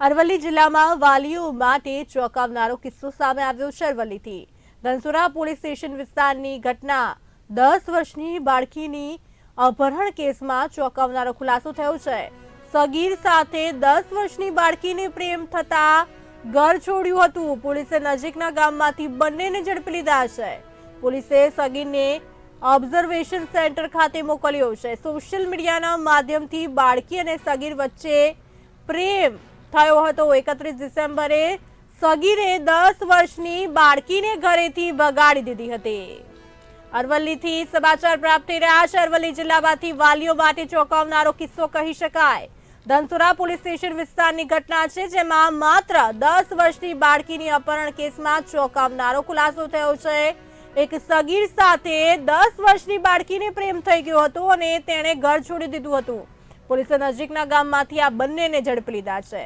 અરવલ્લી જિલ્લામાં વાલીઓ માટે ચોંકાવનારો કિસ્સો સામે આવ્યો છે અરવલ્લીથી. ધનસુરા પોલીસ સ્ટેશન વિસ્તારની ઘટના. દસ વર્ષની બાળકીની અપહરણ કેસમાં ચોંકાવનારો ખુલાસો થયો છે. સગીર સાથે દસ વર્ષની બાળકીને પ્રેમ થતા ઘર છોડ્યું હતું. પોલીસે નજીકના ગામમાંથી બંનેને ઝડપી લીધા છે. પોલીસે સગીરને ઓબ્ઝર્વેશન સેન્ટર ખાતે મોકલ્યો છે. સોશિયલ મીડિયાના માધ્યમથી બાળકી અને સગીર વચ્ચે પ્રેમ થયો હતો. એકત્રીસ ડિસેમ્બરે સગીરે દસ વર્ષની બાળકીને ઘરેથી ભગાડી દીધી હતી. અરવલ્લીથી સમાચાર પ્રાપ્ત થઈ રહ્યા છે. અરવલ્લી જિલ્લામાંથી વાલીઓ માટે ચોંકાવનારો કિસ્સો કહી શકાય. ધનસુરા પોલીસ સ્ટેશન વિસ્તારની ઘટના છે, જેમાં માત્ર દસ વર્ષની બાળકીની અપહરણ કેસમાં ચોંકાવનારો ખુલાસો થયો છે. એક સગીર સાથે દસ વર્ષની બાળકીને પ્રેમ થઈ ગયો હતો અને તેણે ઘર છોડી દીધું હતું. પોલીસે નજીકના ગામમાંથી આ બંનેને ઝડપી લીધા છે.